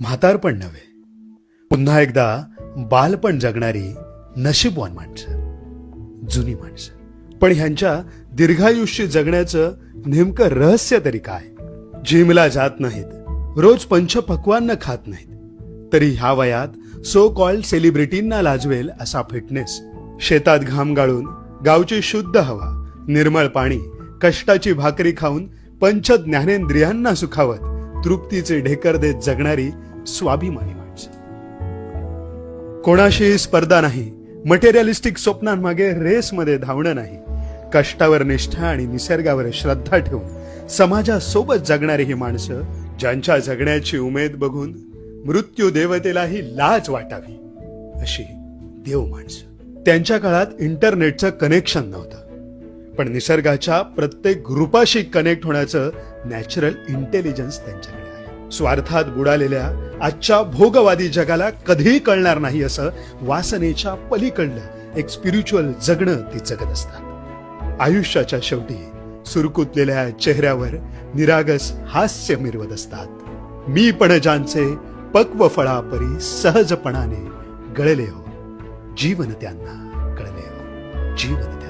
म्हातारपण नव्हे. पुन्हा एकदा बालपण जगणारी नशीबवान माणसं जुनी माणसं. पण ह्यांच्या दीर्घायुष्य जगण्याचं नेमकं रहस्य तरी काय? जिमला जात नाहीत. रोज पंचपक्वांना खात नाहीत. तरी ह्या वयात सो कॉल्ड सेलिब्रिटींना लाजवेल असा फिटनेस शेतात घाम गाळून गावची शुद्ध हवा निर्मळ पाणी कष्टाची भाकरी खाऊन पंच ज्ञानेंद्रियांना सुखावत तृप्तीचे ढेकर देत जगणारी स्वाभिमानी माणसं. कोणाशी स्पर्धा नाही मटेरियलिस्टिक स्वप्नांमागे रेसमध्ये धावणं नाही. कष्टावर निष्ठा आणि निसर्गावर श्रद्धा ठेवून समाजासोबत जगणारी ही माणसं ज्यांच्या जगण्याची उमेद बघून मृत्यू देवतेलाही लाज वाटावी अशी देव माणसं. त्यांच्या काळात इंटरनेटचं कनेक्शन नव्हतं. पण निसर्गाच्या प्रत्येक ग्रुपाशी कनेक्ट होण्याचं नॅचरल इंटेलिजन्स त्यांच्याकडे आहे. स्वार्थात बुडालेल्या आजच्या भोगवादी जगाला कधीही कळणार नाही असं वासनेच्या पलीकडलं एक स्पिरिच्युअल जगणं ती जगत असतात. आयुष्याच्या शेवटी सुरकुतलेल्या चेहऱ्यावर निरागस हास्य मिरवत असतात. मी पण ज्यांचे पक्व फळापरी सहजपणाने गळले हो जीवन त्यांना कळले हो जीवन त्यांना